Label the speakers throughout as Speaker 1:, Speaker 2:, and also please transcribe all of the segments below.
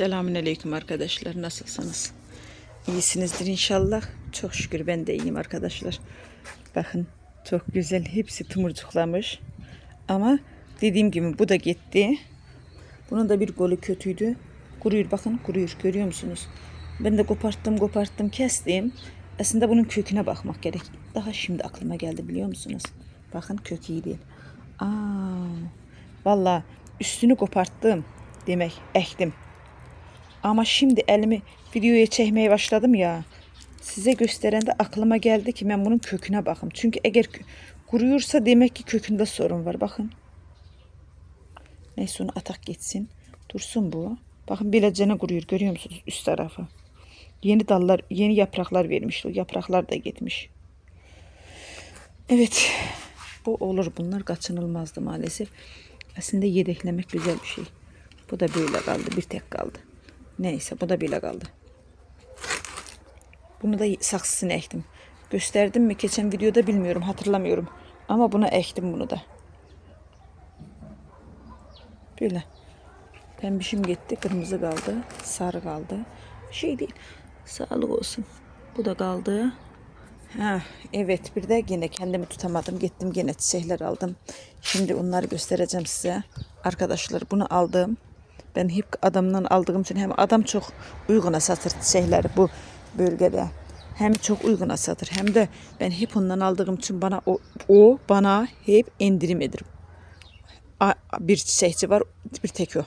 Speaker 1: Selamünaleyküm arkadaşlar. Nasılsınız? İyisinizdir inşallah. Çok şükür ben de iyiyim arkadaşlar. Bakın çok güzel. Hepsi tumurcuklamış. Ama dediğim gibi bu da gitti. Bunun da bir golü kötüydü. Kuruyor bakın kuruyor. Görüyor musunuz? Ben de koparttım koparttım kestim. Aslında bunun köküne bakmak gerek. Daha şimdi aklıma geldi biliyor musunuz? Bakın kök iyi değil. Aa, Valla üstünü koparttım demek ektim. Ama şimdi elimi videoya çekmeye başladım ya. Size gösterende aklıma geldi ki ben bunun köküne bakım. Çünkü eğer kuruyorsa demek ki kökünde sorun var. Bakın. Neyse onu atak geçsin. Dursun bu. Bakın bilacene kuruyor. Görüyor musunuz üst tarafı? Yeni dallar, yeni yapraklar vermiş. O yapraklar da gitmiş. Evet. Bu olur. Bunlar kaçınılmazdı maalesef. Aslında yedeklemek güzel bir şey. Bu da böyle kaldı. Bir tek kaldı. Neyse bu da böyle kaldı. Bunu da saksısına ektim. Gösterdim mi geçen videoda bilmiyorum hatırlamıyorum. Ama buna ektim bunu da. Böyle. Pembişim gitti. Kırmızı kaldı. Sarı kaldı. Şey değil. Sağlık olsun. Bu da kaldı. Ha, evet bir de yine kendimi tutamadım. Gittim yine çiçekler aldım. Şimdi onları göstereceğim size. Arkadaşlar bunu aldım. Ben hep adamdan aldığım için hem adam çok uyguna satır çiçekleri bu bölgede. Hem çok uyguna satır hem de ben hep ondan aldığım için bana o, o bana hep indirim. A- Bir çiçekçi var bir tek o.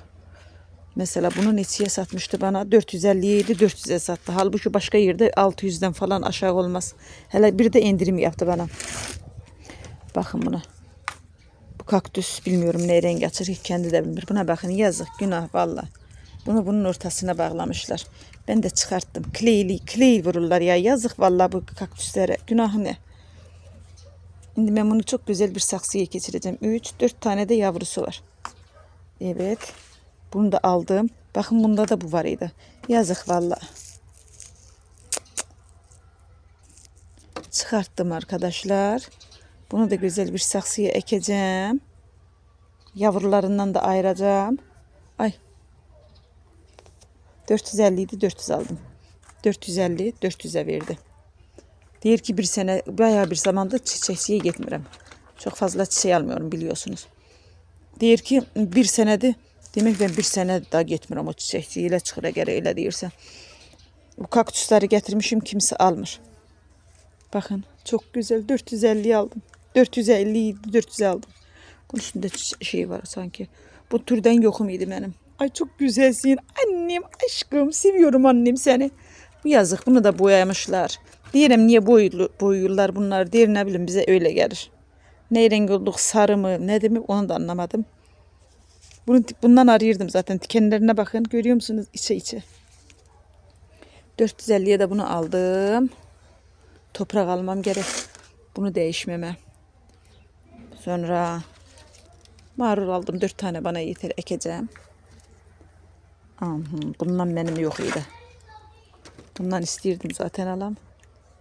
Speaker 1: Mesela bunu neçiye satmıştı bana? 457 400'e sattı. Halbuki başka yerde 600'den falan aşağı olmaz. Hele bir de indirim yaptı bana. Bakın buna. Bu kaktüs bilmiyorum ne renk açır kendi de bilmiyor. Buna bakın yazık günah valla. Bunu bunun ortasına bağlamışlar. Ben de çıkarttım. Kleyli, kley vururlar ya. Yazık valla bu kaktüslere. Günah ne? Şimdi ben bunu çok güzel bir saksıya geçireceğim. 3, 4 tane de yavrusu var. Evet. Bunu da aldım. Bakın bunda da bu var idi. Yazık valla. Çıkarttım arkadaşlar. Bunu da güzel bir saksıya ekeceğim. Yavrularından da ayıracağım. Ay. 450 idi 400 aldım. 450 400'e verdi. Diğer ki bir sene bayağı bir zamanda çiçekçiye gitmiyorum. Çok fazla çiçeği almıyorum biliyorsunuz. Diğer ki bir senede demek ben bir sene daha gitmiyorum o çiçekçiyle çıkıra göre öyle deyirsən. Bu kaktüsleri getirmişim kimse almır. Bakın çok güzel 450 aldım. 450 idi 400 aldım. Bunun üstünde şey var sanki. Bu türden yokum idi benim. Ay çok güzelsin. Annem aşkım seviyorum annem seni. Bu yazık bunu da boyamışlar. Diyelim niye boyulu, boyuyorlar bunlar. Diğer ne bileyim bize öyle gelir. Ne renk olduk sarı mı ne demek onu da anlamadım. Bunu, bundan arıyordum zaten. Dikenlerine bakın görüyor musunuz içe içe. 450'ye de bunu aldım. Toprak almam gerek. Bunu değişmeme. Sonra marul aldım. Dört tane bana yeter ekeceğim. Bundan benim yok idi. Bundan istiyordum zaten alam.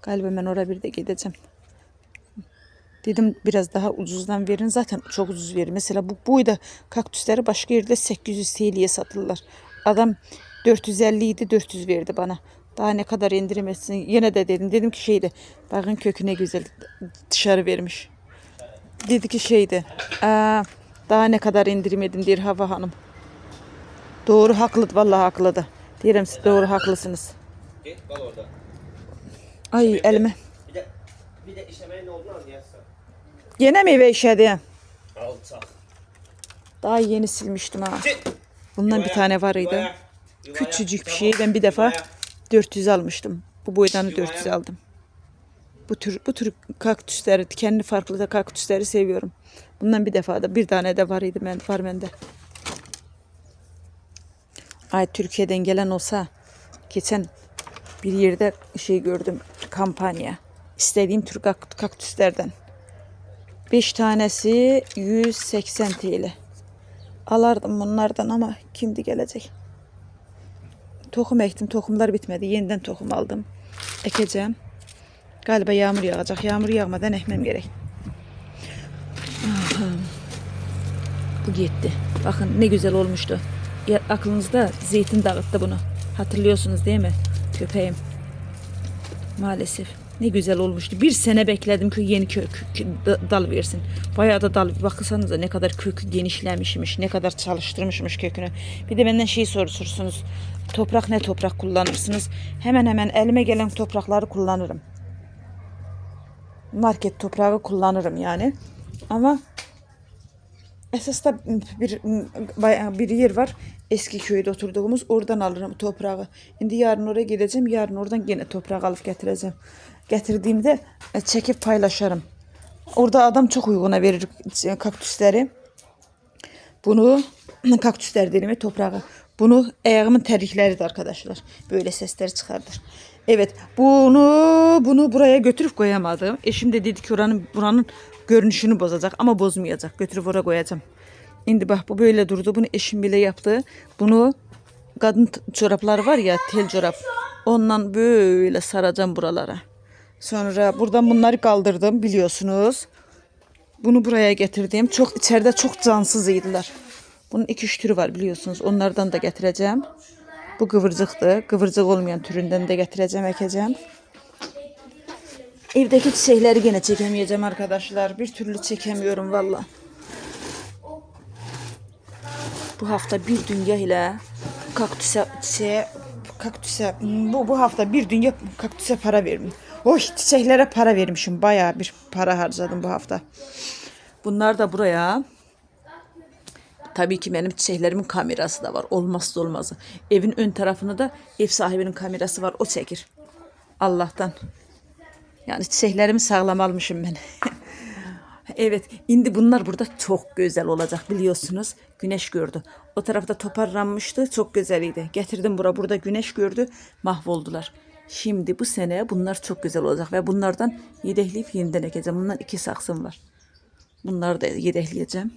Speaker 1: Galiba ben oraya bir de gideceğim. Dedim biraz daha ucuzdan verin. Zaten çok ucuz verir. Mesela bu buyda kaktüsleri başka yerde 800 TL'ye satılırlar. Adam 450 idi 400 verdi bana. Daha ne kadar indirim etsin. Yine de dedim. Dedim ki şeydi. Bakın köküne güzel dışarı vermiş. Dedi ki şeydi. Aa, daha ne kadar indirim edin diyor Hava Hanım. Doğru haklı. Vallahi haklı da. Diyelim siz doğru haklısınız.
Speaker 2: Git kal orada.
Speaker 1: Ay elime.
Speaker 2: Bir de bir de ne olduğunu anlayasın.
Speaker 1: Yine meyve işedi.
Speaker 2: Alçak.
Speaker 1: Daha yeni silmiştim ha. Bundan bir tane var idi.
Speaker 2: yuvaya, yuvaya,
Speaker 1: Küçücük bir şey. Ben bir defa
Speaker 2: Yuvaya.
Speaker 1: 400 almıştım. Bu boydanı
Speaker 2: Yuvaya.
Speaker 1: 400 aldım. Bu tür bu tür kaktüsleri, kendi farklı da kaktüsleri seviyorum. Bundan bir defa da bir tane de var idi ben var bende. Ay Türkiye'den gelen olsa geçen bir yerde şey gördüm kampanya. İstediğim tür kak- kaktüslerden. 5 tanesi 180 TL. Alardım bunlardan ama kimdi gelecek? Tohum ektim. Tohumlar bitmedi. Yeniden tohum aldım. Ekeceğim. Galiba yağmur yağacak. Yağmur yağmadan ekmem gerek. Aha. Bu gitti. Bakın ne güzel olmuştu. ya- aklınızda zeytin dağıttı bunu. Hatırlıyorsunuz değil mi? Köpeğim. Maalesef. Ne güzel olmuştu. Bir sene bekledim ki yeni kök kö- da- dal versin. Bayağı da dal. Baksanıza ne kadar kök genişlemişmiş. Ne kadar çalıştırmışmış kökünü. Bir de benden şey sorursunuz. Toprak ne toprak kullanırsınız? Hemen hemen elime gelen toprakları kullanırım. Market toprağı kullanırım yani. Ama Esas da bir bir yer var. Eski köyde oturduğumuz. Oradan alırım toprağı. Şimdi yarın oraya gideceğim. Yarın oradan yine toprak alıp getireceğim. Getirdiğimde e, çekip paylaşırım. Orada adam çok uyguna verir kaktüsleri. Bunu kaktüsler dilimi toprağı. Bunu ayağımın terlikleridir arkadaşlar. Böyle sesler çıkardır. Evet bunu bunu buraya götürüp koyamadım. Eşim de dedi ki oranın buranın görünüşünü bozacak ama bozmayacak. Götürüp oraya koyacağım. Şimdi bak bu böyle durdu. Bunu eşim bile yaptı. Bunu kadın çorapları var ya tel çorap. Ondan böyle saracağım buralara. Sonra buradan bunları kaldırdım biliyorsunuz. Bunu buraya getirdim. Çok içeride çok cansızıydılar. Bunun iki üç türü var biliyorsunuz. Onlardan da getireceğim. Bu kıvırcıktı. Kıvırcık olmayan türünden de getireceğim, ekeceğim. Evdeki çiçekleri gene çekemeyeceğim arkadaşlar. Bir türlü çekemiyorum valla. Bu hafta bir dünya ile kaktüse çiçeğe kaktüse bu bu hafta bir dünya kaktüse para vermiş. Oy çiçeklere para vermişim. Bayağı bir para harcadım bu hafta. Bunlar da buraya. Tabii ki benim çiçeklerimin kamerası da var. Olmazsa olmazı. Evin ön tarafını da ev sahibinin kamerası var. O çekir. Allah'tan. Yani çiçeklerimi sağlam almışım ben. evet, indi bunlar burada çok güzel olacak biliyorsunuz. Güneş gördü. O tarafta toparlanmıştı. Çok güzeliydi. Getirdim bura. Burada güneş gördü. Mahvoldular. Şimdi bu sene bunlar çok güzel olacak ve bunlardan yedekleyip yeniden ekeceğim. Bundan iki saksım var. Bunları da yedekleyeceğim.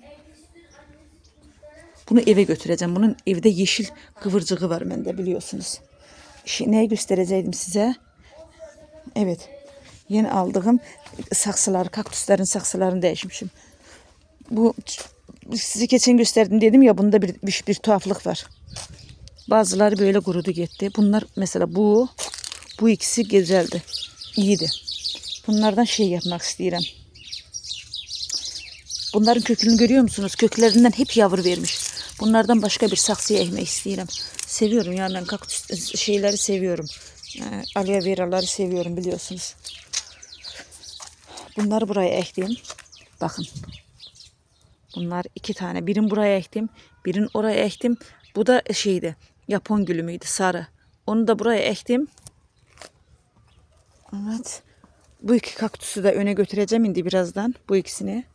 Speaker 1: Bunu eve götüreceğim. Bunun evde yeşil kıvırcığı var bende biliyorsunuz. Şey, neyi göstereceğim size? Evet. Yeni aldığım saksılar, kaktüslerin saksılarını değişmişim. Bu size geçen gösterdim dedim ya bunda bir, bir, bir tuhaflık var. Bazıları böyle kurudu gitti. Bunlar mesela bu bu ikisi güzeldi. İyiydi. Bunlardan şey yapmak istiyorum. Bunların kökünü görüyor musunuz? Köklerinden hep yavru vermiş. Bunlardan başka bir saksıya ekmek istiyorum. Seviyorum yani ben kaktüs şeyleri seviyorum. Ee, aloe veraları seviyorum biliyorsunuz. Bunları buraya ektim. Bakın. Bunlar iki tane. Birini buraya ektim. Birini oraya ektim. Bu da şeydi. Japon gülü müydü? Sarı. Onu da buraya ektim. Evet. Bu iki kaktüsü de öne götüreceğim indi birazdan. Bu ikisini.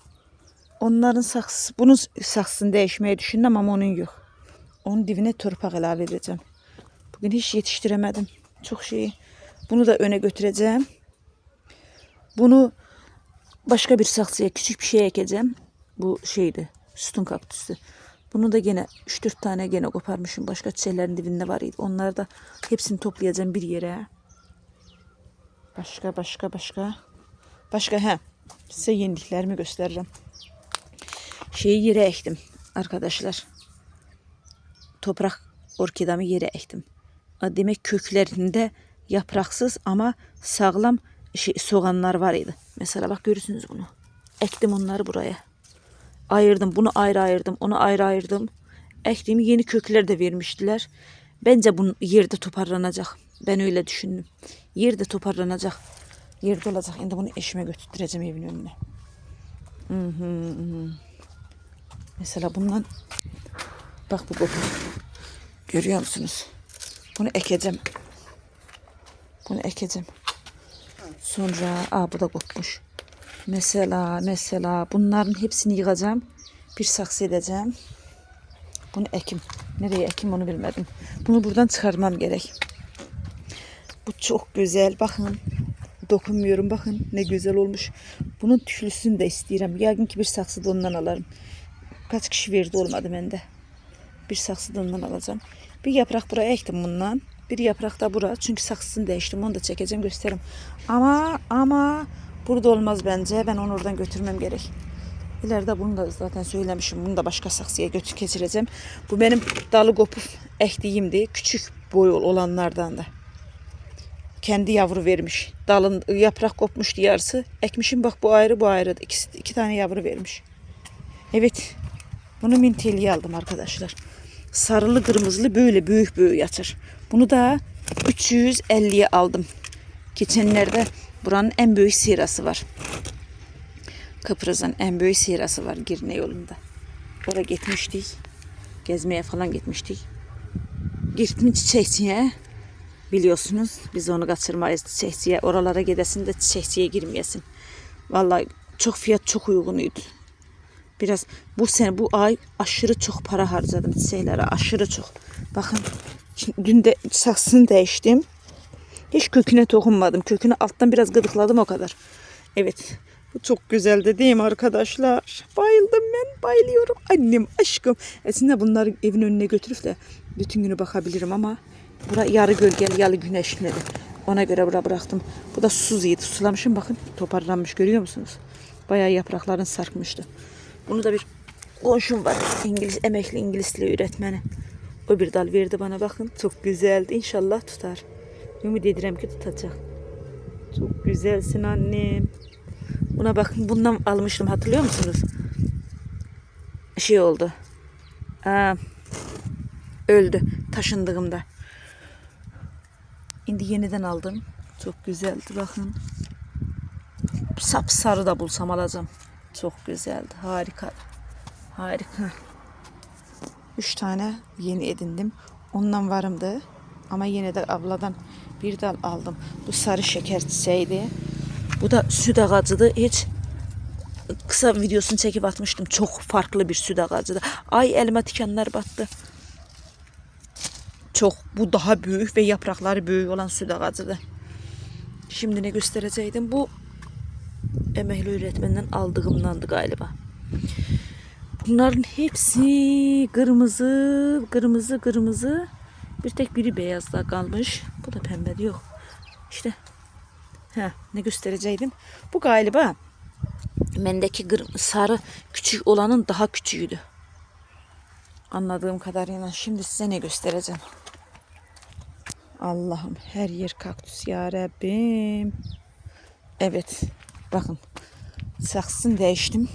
Speaker 1: Onların saksı, bunun saksısını değişmeyi düşündüm ama onun yok. Onun dibine torpak ilave edeceğim. Bugün hiç yetiştiremedim. Çok şeyi. Bunu da öne götüreceğim. Bunu başka bir saksıya küçük bir şey ekeceğim. Bu şeydi. Sütun kaktüsü. Bunu da gene 3-4 tane gene koparmışım. Başka çiçeklerin dibinde var. Onları da hepsini toplayacağım bir yere. Başka başka başka. Başka he. Size yeniliklerimi gösteririm. Şeyi yere ektim arkadaşlar. Toprak orkidamı yere ektim. Demek köklerinde yapraksız ama sağlam şey, soğanlar var idi. Mesela bak görürsünüz bunu. Ektim onları buraya. Ayırdım. Bunu ayrı ayırdım. Onu ayrı ayırdım. Ektiğim yeni kökler de vermiştiler. Bence bu yerde toparlanacak. Ben öyle düşündüm. Yerde toparlanacak. Yerde olacak. Şimdi bunu eşime götüreceğim evin önüne. Hı hı hı. Mesela bundan bak bu kopu. Görüyor musunuz? Bunu ekeceğim. Bunu ekeceğim. Sonra aa bu da kopmuş. Mesela mesela bunların hepsini yığacağım. Bir saksı edeceğim. Bunu ekim. Nereye ekim onu bilmedim. Bunu buradan çıkarmam gerek. Bu çok güzel. Bakın. Dokunmuyorum. Bakın ne güzel olmuş. Bunun tüşlüsünü de istiyorum. Yarın ki bir saksı da ondan alırım. Kaç kişi verdi olmadı bende. Bir saksı da ondan alacağım. Bir yaprak buraya ektim bundan. Bir yaprak da bura. Çünkü saksısını değiştim. Onu da çekeceğim gösteririm. Ama ama burada olmaz bence. Ben onu oradan götürmem gerek. İleride bunu da zaten söylemişim. Bunu da başka saksıya götür geçireceğim. Bu benim dalı kopup ektiğimdi. Küçük boy olanlardan da. Kendi yavru vermiş. Dalın yaprak kopmuştu yarısı. Ekmişim bak bu ayrı bu ayrı. İkisi, iki tane yavru vermiş. Evet. Bunu minteliye aldım arkadaşlar. Sarılı kırmızılı böyle büyük büyük yatır. Bunu da 350'ye aldım. Geçenlerde buranın en büyük sirası var. Kıbrıs'ın en büyük sirası var Girne yolunda. Oraya gitmiştik. Gezmeye falan gitmiştik. Gittim çiçekçiye. Biliyorsunuz biz onu kaçırmayız çiçekçiye. Oralara gidesin de çiçekçiye girmeyesin. Vallahi çok fiyat çok uygunuydu. Biraz bu sene bu ay aşırı çok para harcadım çiçeklere aşırı. Bakın şimdi dün de saksını değiştim. Hiç köküne dokunmadım. Kökünü alttan biraz gıdıkladım o kadar. Evet. Bu çok güzeldi değil mi arkadaşlar? Bayıldım ben. Bayılıyorum. Annem, aşkım. Aslında bunları evin önüne götürüp de bütün günü bakabilirim ama bura yarı gölgeli, yarı güneşli. Ona göre bura bıraktım. Bu da susuzuydu. Sulamışım bakın. Toparlanmış görüyor musunuz? Bayağı yaprakların sarkmıştı. Bunu da bir komşum var. İngiliz, emekli İngiliz dili öğretmeni. O bir dal verdi bana bakın. Çok güzeldi. İnşallah tutar. Ümit ederim ki tutacak. Çok güzelsin annem. Buna bakın bundan almıştım hatırlıyor musunuz? Şey oldu. Aa, öldü taşındığımda. Şimdi yeniden aldım. Çok güzeldi bakın. Sapsarı da bulsam alacağım. Çok güzeldi. Harika. Harika. Üç tane yeni edindim. Ondan varımdı. Ama yine de abladan bir dal aldım. Bu sarı şeker çiçeğiydi. Bu da süt ağacıydı. Hiç kısa videosunu çekip atmıştım. Çok farklı bir süt ağacıydı. Ay elime tikenler battı. Çok bu daha büyük ve yaprakları büyük olan süt ağacıydı. Şimdi ne göstereceydim? Bu emekli öğretmenden aldığımdandı galiba. Bunların hepsi kırmızı, kırmızı, kırmızı. Bir tek biri beyazda kalmış. Bu da pembe yok. İşte ha ne göstereceydim? Bu galiba mendeki sarı küçük olanın daha küçüğüydü. Anladığım kadarıyla şimdi size ne göstereceğim. Allah'ım her yer kaktüs ya Rabbim. Evet bakın saksını değiştim.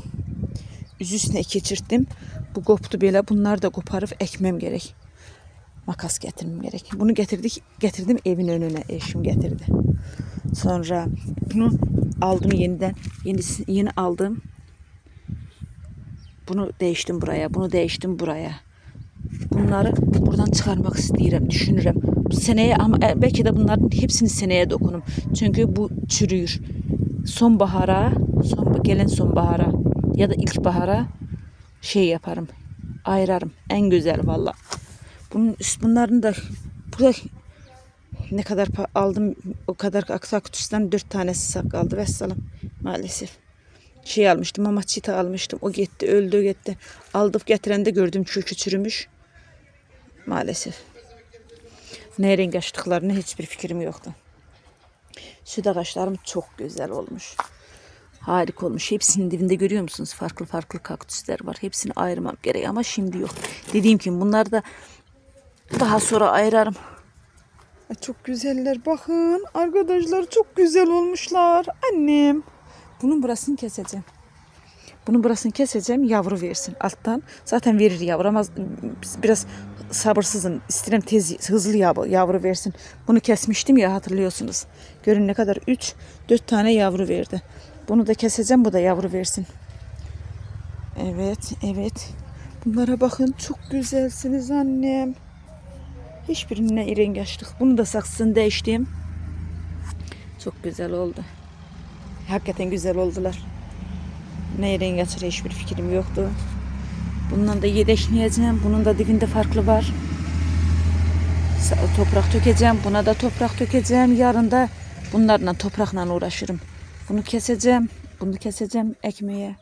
Speaker 1: Üzüsüne geçirttim. Bu koptu böyle. Bunlar da koparıp ekmem gerek. Makas getirmem gerek. Bunu getirdik, getirdim evin önüne. Eşim getirdi. Sonra bunu aldım yeniden. Yeni, yeni aldım. Bunu değiştim buraya. Bunu değiştim buraya. Bunları buradan çıkarmak istiyorum. Düşünürüm. Seneye ama e, belki de bunların hepsini seneye dokunum. Çünkü bu çürüyor. Sonbahara, son, gelen sonbahara ya da ilkbahara şey yaparım. Ayırarım. En güzel valla. Bunun, bunların da burada ne kadar aldım o kadar aksa kutusundan dört tanesi sak kaldı. Vesselam maalesef. Şey almıştım ama çita almıştım. O gitti öldü gitti. Aldık getirende gördüm çünkü çürümüş. Maalesef. Ne renk açtıklarını hiçbir fikrim yoktu. Süt ağaçlarım çok güzel olmuş. Harika olmuş. Hepsinin dibinde görüyor musunuz? Farklı farklı kaktüsler var. Hepsini ayırmam gerek ama şimdi yok. Dediğim gibi bunlar da daha sonra ayırarım. Çok güzeller. Bakın arkadaşlar çok güzel olmuşlar. Annem. Bunun burasını keseceğim. Bunun burasını keseceğim yavru versin alttan. Zaten verir yavru ama biraz sabırsızım. İsterim tez hızlı yavru, yavru versin. Bunu kesmiştim ya hatırlıyorsunuz. Görün ne kadar 3 4 tane yavru verdi. Bunu da keseceğim bu da yavru versin. Evet, evet. Bunlara bakın çok güzelsiniz annem. Hiçbirine renk açtık. Bunu da saksısını değiştim. Çok güzel oldu. Hakikaten güzel oldular. Ne renk açar hiçbir fikrim yoktu. Bundan da yedeşleyeceğim. Bunun da dibinde farklı var. Toprak dökeceğim. Buna da toprak dökeceğim. Yarın da bunlarla toprakla uğraşırım. Bunu keseceğim. Bunu keseceğim ekmeğe.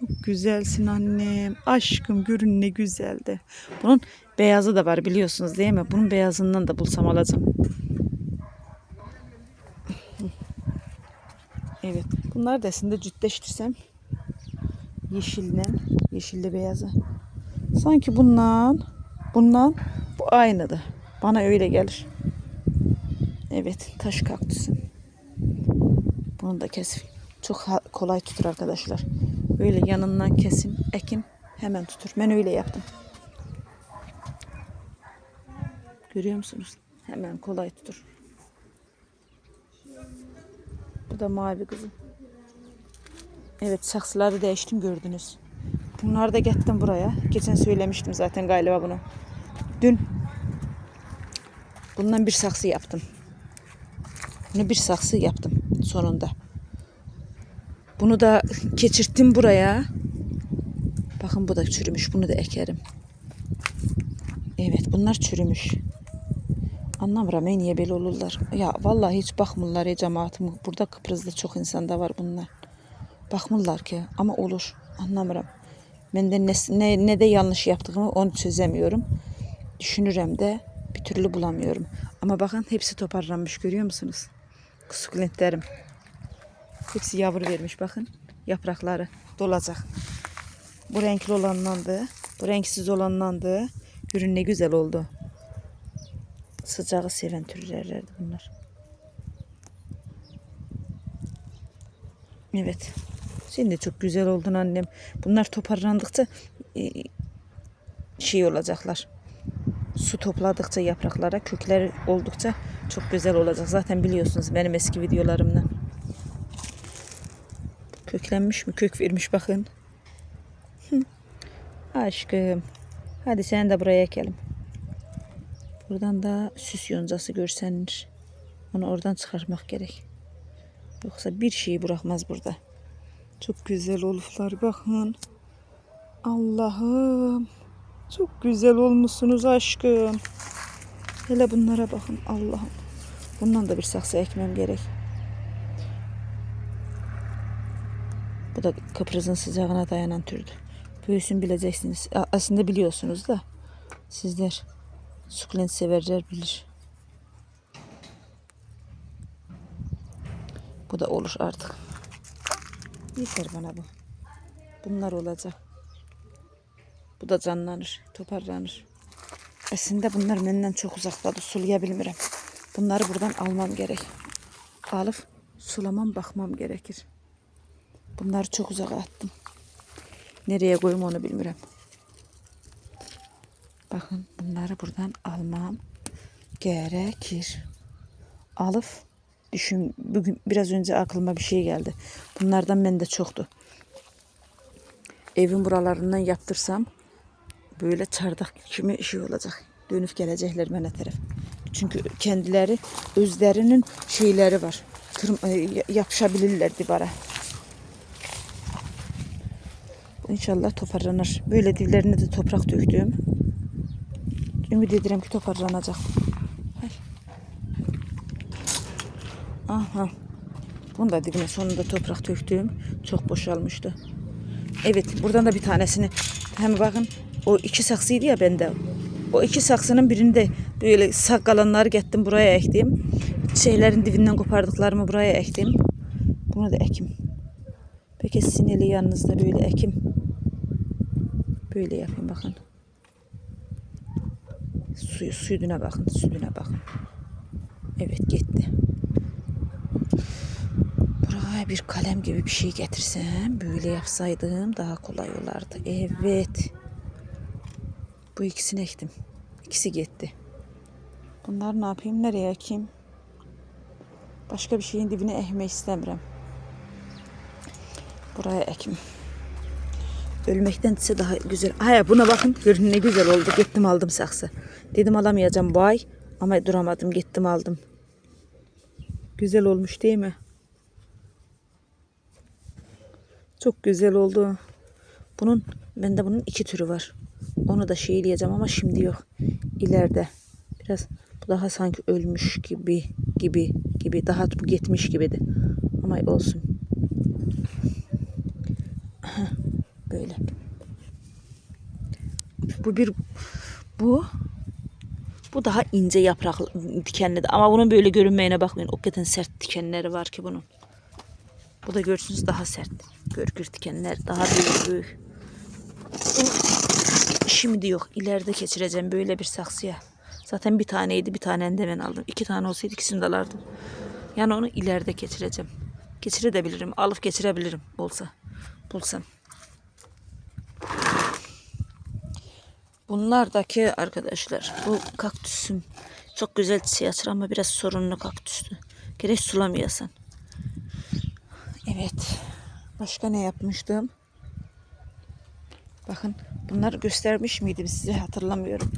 Speaker 1: Çok güzelsin annem. Aşkım görün ne güzeldi. Bunun beyazı da var biliyorsunuz değil mi? Bunun beyazından da bulsam alacağım. Evet. Bunlar da aslında cütleştirsem Yeşille, yeşille beyazı. Sanki bundan, bundan bu aynıdı. Bana öyle gelir. Evet, taş kaktüsü. Bunu da kes. Çok kolay tutur arkadaşlar. Böyle yanından kesin, ekin hemen tutur. Ben öyle yaptım. Görüyor musunuz? Hemen kolay tutur. Bu da mavi kızım. Evet saksıları değiştim gördünüz. Bunları da getirdim buraya. Geçen söylemiştim zaten galiba bunu. Dün bundan bir saksı yaptım. Bunu bir saksı yaptım sonunda. Bunu da geçirttim buraya. Bakın bu da çürümüş. Bunu da ekerim. Evet bunlar çürümüş. Anlamıram niye böyle olurlar. Ya vallahi hiç bakmırlar ya cemaatim. Burada Kıbrıs'ta çok insanda var bunlar. Bakmırlar ki ama olur. Anlamıram. Ben de ne, ne, ne de yanlış yaptığımı onu çözemiyorum. Düşünürüm de bir türlü bulamıyorum. Ama bakın hepsi toparlanmış görüyor musunuz? Sukulentlerim. Hepsi yavru vermiş bakın. Yaprakları dolacak. Bu renkli olanlandı. Bu renksiz olanlandı. Görün ne güzel oldu. Sıcağı seven türlerlerdi bunlar. Evet. Şimdi çok güzel oldun annem. Bunlar toparlandıkça e, şey olacaklar. Su topladıkça yapraklara, kökleri oldukça çok güzel olacak. Zaten biliyorsunuz benim eski videolarımda. Köklenmiş mi? Kök vermiş bakın. Aşkım. Hadi sen de buraya ekelim. Buradan da süs yoncası görsenir. Onu oradan çıkarmak gerek. Yoksa bir şeyi bırakmaz burada. Çok güzel oluflar bakın. Allah'ım. Çok güzel olmuşsunuz aşkım. Hele bunlara bakın Allah'ım. Bundan da bir saksı ekmem gerek. Bu da Kıbrıs'ın sıcağına dayanan türdü. Büyüsün bileceksiniz. Aslında biliyorsunuz da sizler sukulent severler bilir. Bu da olur artık. Yeter bana bu. Bunlar olacak. Bu da canlanır, toparlanır. Aslında bunlar benden çok uzaktadır, sulayabilmirəm. Bunları buradan almam gerek. Alıp sulamam, bakmam gerekir. Bunları çok uzağa attım. Nereye koyayım onu bilmirəm. Bakın bunları buradan almam gerekir. Alıp düşün bugün biraz önce aklıma bir şey geldi. Bunlardan bende çoktu. Evin buralarından yaptırsam böyle çardak kimi şey olacak. Dönüp gelecekler bana taraf. Çünkü kendileri özlerinin şeyleri var. Tırm- e, yapışabilirler divara. İnşallah toparlanır. Böyle diblerine de toprak döktüm. Ümit ederim ki toparlanacak. Aha. Bunu da dibine sonunda toprak döktüm. Çok boşalmıştı. Evet buradan da bir tanesini hem bakın o iki saksıydı ya bende. O iki saksının birinde böyle sak kalanları gettim buraya ektim. Şeylerin dibinden kopardıklarımı buraya ektim. Bunu da ekim. Peki sineli yanınızda böyle ekim. Böyle yapayım bakın. Suyu, sütüne bakın, sütüne bakın. Evet gitti. Buraya bir kalem gibi bir şey getirsem, böyle yapsaydım daha kolay olardı. Evet. Bu ikisini ektim. İkisi gitti. Bunları ne yapayım, nereye ekeyim? Başka bir şeyin dibine ekmek istemiyorum. Buraya ekim. Ölmektense daha güzel. Hayır buna bakın. Görün ne güzel oldu. Gittim aldım saksı. Dedim alamayacağım bu ay. Ama duramadım. Gittim aldım. Güzel olmuş değil mi? Çok güzel oldu. Bunun bende bunun iki türü var. Onu da şeyleyeceğim ama şimdi yok. İleride biraz bu daha sanki ölmüş gibi gibi gibi daha bu gitmiş gibiydi. Ama olsun. Böyle. Bu bir bu bu daha ince yapraklı dikenli de ama bunun böyle görünmeyene bakmayın. O kadar sert dikenleri var ki bunun. Bu da görsünüz daha sert. Görgür dikenler daha büyük büyük. Şimdi yok. ileride geçireceğim böyle bir saksıya. Zaten bir taneydi. Bir tane de ben aldım. İki tane olsaydı ikisini de alırdım. Yani onu ileride geçireceğim. Geçirebilirim. Alıp geçirebilirim olsa. Bulsam. Bunlardaki arkadaşlar bu kaktüsüm çok güzel çiçeği açar ama biraz sorunlu kaktüstü. Gerek sulamayasan. Evet. Başka ne yapmıştım? Bakın bunları göstermiş miydim size hatırlamıyorum.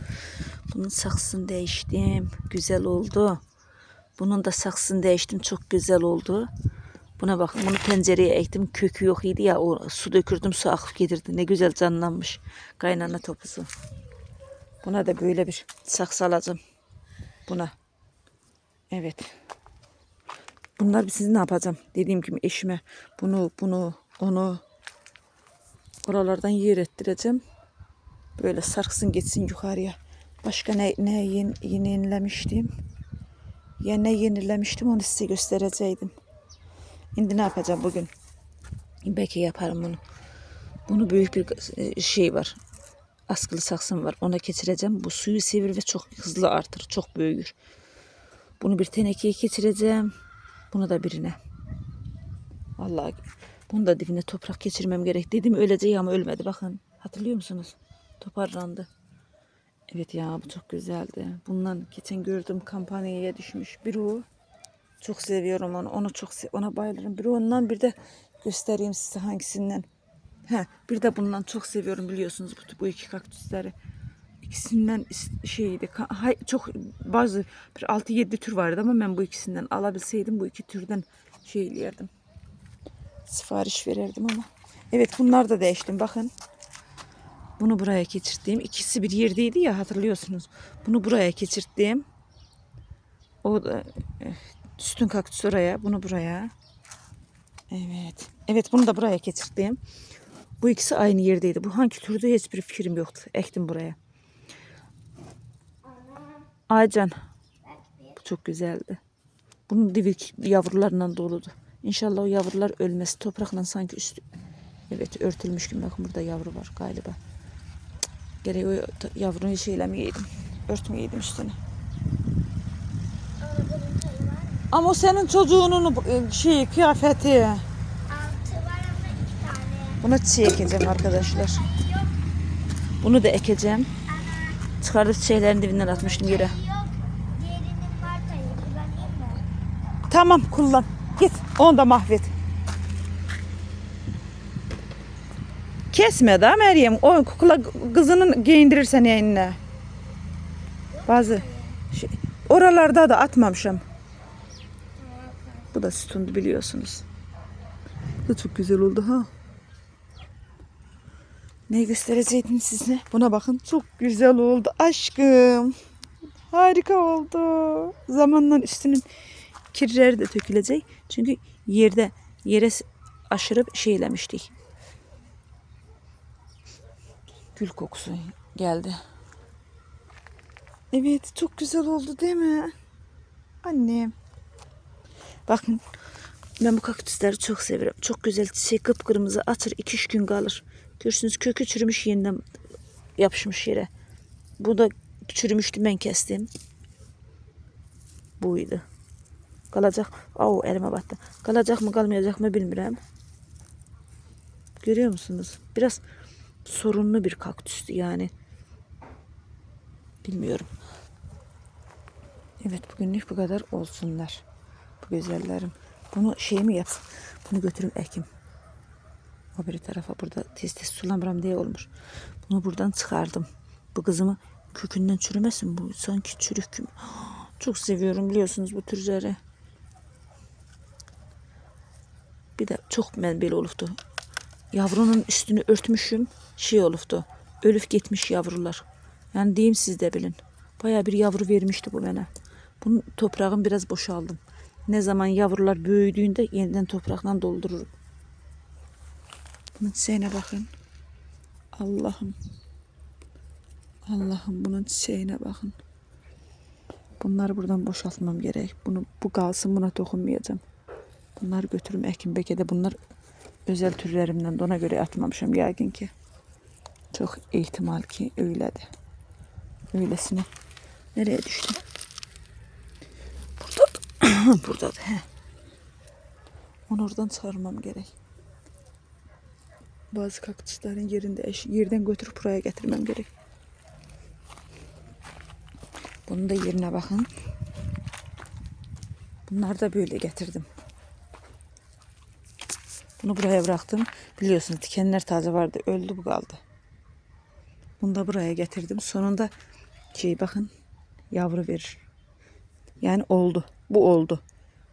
Speaker 1: Bunun saksını değiştim. Güzel oldu. Bunun da saksını değiştim. Çok güzel oldu. Buna bakın bunu pencereye ektim. Kökü yok idi ya. O, su dökürdüm su akıp gelirdi. Ne güzel canlanmış. Kaynana topuzu. Buna da böyle bir saksı alacağım. Buna. Evet. Bunlar bir ne yapacağım? Dediğim gibi eşime bunu bunu onu oralardan yer ettireceğim. Böyle sarksın gitsin yukarıya. Başka ne, ne yen, yenilemiştim? Ya ne yenilemiştim onu size göstereceydim. Şimdi ne yapacağım bugün? Belki yaparım bunu. Bunu büyük bir e, şey var. Askılı saksım var. Ona geçireceğim. Bu suyu sevir ve çok hızlı artır. Çok büyür. Bunu bir tenekeye geçireceğim. Bunu da birine. Vallahi bunu da dibine toprak geçirmem gerek. Dedim öleceği ama ölmedi. Bakın hatırlıyor musunuz? Toparlandı. Evet ya bu çok güzeldi. Bundan geçen gördüm kampanyaya düşmüş. Bir o. Çok seviyorum onu. Onu çok ona bayılırım. Bir ondan bir de göstereyim size hangisinden. He, bir de bundan çok seviyorum biliyorsunuz bu, bu iki kaktüsleri. İkisinden is- şeydi. çok bazı bir 6-7 tür vardı ama ben bu ikisinden alabilseydim bu iki türden şey yerdim. Sipariş verirdim ama. Evet bunlar da değiştim bakın. Bunu buraya geçirttiğim. ikisi bir yerdeydi ya hatırlıyorsunuz. Bunu buraya geçirttiğim. O da eh, sütun kaktüs oraya. Bunu buraya. Evet. Evet bunu da buraya geçirttiğim. Bu ikisi aynı yerdeydi. Bu hangi türde hiçbir fikrim yoktu. Ektim buraya. Aycan. Bu çok güzeldi. Bunun divi yavrularından doludu. İnşallah o yavrular ölmez. Toprakla sanki üstü. Evet örtülmüş gibi. Bakın burada yavru var galiba. Gerek o yavruyu şeylemeyeydim. Örtmeyeydim üstüne. Ama o senin çocuğunun şey kıyafeti.
Speaker 3: Altı var ama iki tane.
Speaker 1: Buna çiçeği ekeceğim arkadaşlar. Bunu da ekeceğim. Çıkardık çiçeklerin dibinden atmıştım yere. Tamam kullan. Git onu da mahvet. Kesme da Meryem. O kukla kızının giyindirirsen eline. Bazı şey, oralarda da atmamışım. Bu da sütundu biliyorsunuz. Bu da çok güzel oldu ha. Ne gösterecektim size? Buna bakın. Çok güzel oldu aşkım. Harika oldu. Zamanla üstünün kirleri de dökülecek. Çünkü yerde yere aşırıp şeylemiştik. Gül kokusu geldi. Evet çok güzel oldu değil mi? Annem. Bakın ben bu kaktüsleri çok severim. Çok güzel çiçek kıpkırmızı açır 2-3 gün kalır. Görürsünüz kökü çürümüş yeniden yapışmış yere. Bu da çürümüştü ben kestim. Buydu. Kalacak. Au elime battı. Kalacak mı kalmayacak mı bilmiyorum. Görüyor musunuz? Biraz sorunlu bir kaktüstü yani. Bilmiyorum. Evet bugünlük bu kadar olsunlar. Bu güzellerim. Bunu şey mi yapsam? Bunu götürüm ekim. O bir tarafa burada tez tez sulamıram diye olmuş. Bunu buradan çıkardım. Bu kızımı kökünden çürümesin bu. Sanki çürük gibi. Çok seviyorum biliyorsunuz bu türleri. Bir de çok ben böyle oluftu. Yavrunun üstünü örtmüşüm. Şey oluftu. Ölüp gitmiş yavrular. Yani diyeyim siz de bilin. Baya bir yavru vermişti bu bana. Bunun toprağını biraz boşaldım. Ne zaman yavrular büyüdüğünde yeniden toprakla doldururum. Bunun çiçeğine bakın. Allah'ım. Allah'ım bunun çiçeğine bakın. Bunları buradan boşaltmam gerek. Bunu bu kalsın buna dokunmayacağım. Bunları götürüm Ekim Beke'de bunlar özel türlerimden de ona göre atmamışım yaygın ki. Çok ihtimal ki öyle de. Öylesine. Nereye düştü? Burada da. Burada da. He. Onu oradan çıkarmam gerek. Bazı kaktüslerin yerinde yerden götürüp buraya getirmem gerek. Bunun da yerine bakın. Bunları da böyle getirdim. Bunu buraya bıraktım. Biliyorsunuz dikenler taze vardı. Öldü bu kaldı. Bunu da buraya getirdim. Sonunda şey bakın yavru verir. Yani oldu. Bu oldu.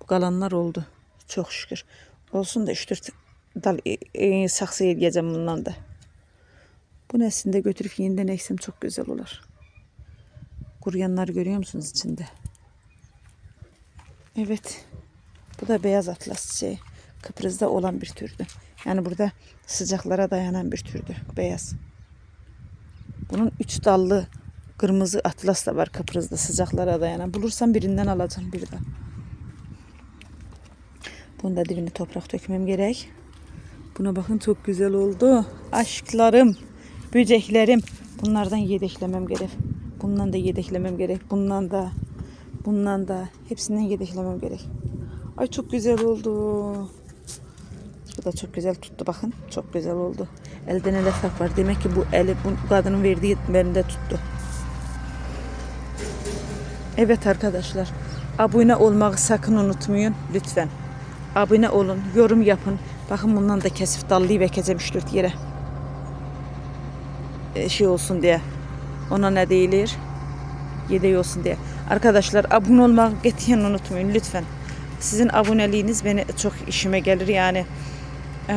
Speaker 1: Bu kalanlar oldu. Çok şükür. Olsun da 3-4 dal e, e, saksı yiyeceğim bundan da. Bu neslinde götürüp yeniden eksem çok güzel olur. Kuruyanları görüyor musunuz içinde? Evet. Bu da beyaz atlas şey. Kıbrıs'ta olan bir türdü. Yani burada sıcaklara dayanan bir türdü. Beyaz. Bunun üç dallı kırmızı atlas da var Kıbrıs'ta sıcaklara dayanan. Bulursam birinden alacağım bir de. Bunu da dibine toprak dökmem gerek. Buna bakın çok güzel oldu. Aşklarım, böceklerim. Bunlardan yedeklemem gerek. Bundan da yedeklemem gerek. Bundan da, bundan da. Hepsinden yedeklemem gerek. Ay çok güzel oldu. Bu da çok güzel tuttu bakın. Çok güzel oldu. Elde ne fark var. Demek ki bu eli bu kadının verdiği bende tuttu. Evet arkadaşlar. Abone olmayı sakın unutmayın lütfen. Abone olun, yorum yapın. Bakın bundan da kesip dallıyı bekeceğim 3-4 yere. Ee, şey olsun diye. Ona ne değilir? Yedeği olsun diye. Arkadaşlar abone olmayı getiyen unutmayın lütfen. Sizin aboneliğiniz beni çok işime gelir yani. Ee,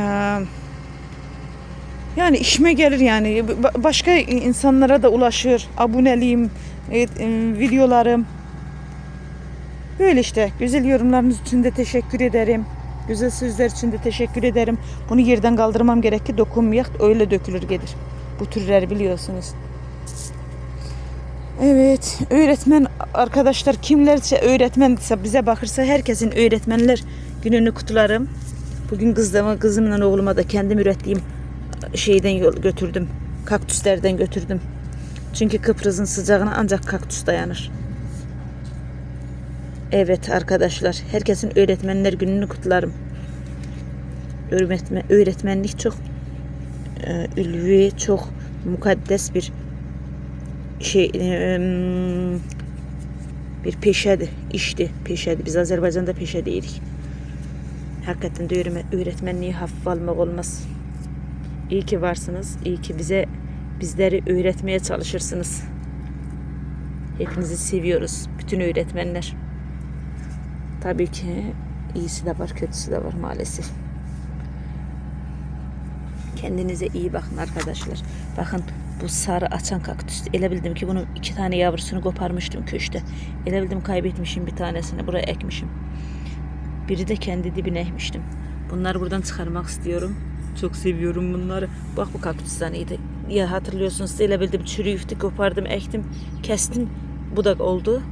Speaker 1: yani işime gelir yani. Ba- Başka insanlara da ulaşır. Aboneliğim, e, e, videolarım. Böyle işte. Güzel yorumlarınız için de teşekkür ederim. Güzel sözler için de teşekkür ederim. Bunu yerden kaldırmam gerek ki dokunmayak öyle dökülür gelir. Bu türleri biliyorsunuz. Evet, öğretmen arkadaşlar kimlerse öğretmense bize bakırsa herkesin öğretmenler gününü kutlarım. Bugün kızıma, kızımla oğluma da kendim ürettiğim şeyden yol götürdüm. Kaktüslerden götürdüm. Çünkü Kıbrıs'ın sıcağına ancak kaktüs dayanır. Evet arkadaşlar, herkesin öğretmenler gününü kutlarım. Öğretmen, öğretmenlik çok e, ülvi, çok mukaddes bir şey e, bir peşedir, işti, peşedir. Biz Azerbaycan'da peşe değilik. Hakikaten de öğretmen- öğretmenliği hafife almak olmaz. İyi ki varsınız, iyi ki bize bizleri öğretmeye çalışırsınız. Hepinizi seviyoruz, bütün öğretmenler. Tabii ki iyisi de var, kötüsü de var maalesef. Kendinize iyi bakın arkadaşlar. Bakın bu sarı açan kaktüs. Ele bildim ki bunun iki tane yavrusunu koparmıştım köşte. Ele bildim kaybetmişim bir tanesini. Buraya ekmişim. Biri de kendi dibine ekmiştim. Bunları buradan çıkarmak istiyorum. Çok seviyorum bunları. Bak bu kaktüsten iyiydi. Ya hatırlıyorsunuz ele bildim çürüyüftü kopardım ektim kestim. Bu da oldu.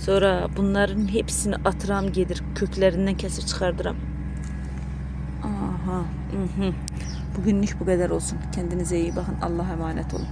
Speaker 1: Sonra bunların hepsini atıram gelir. Köklerinden kesip çıkardıram. Aha. Hı hı. Bugünlük bu kadar olsun. Kendinize iyi bakın. Allah'a emanet olun.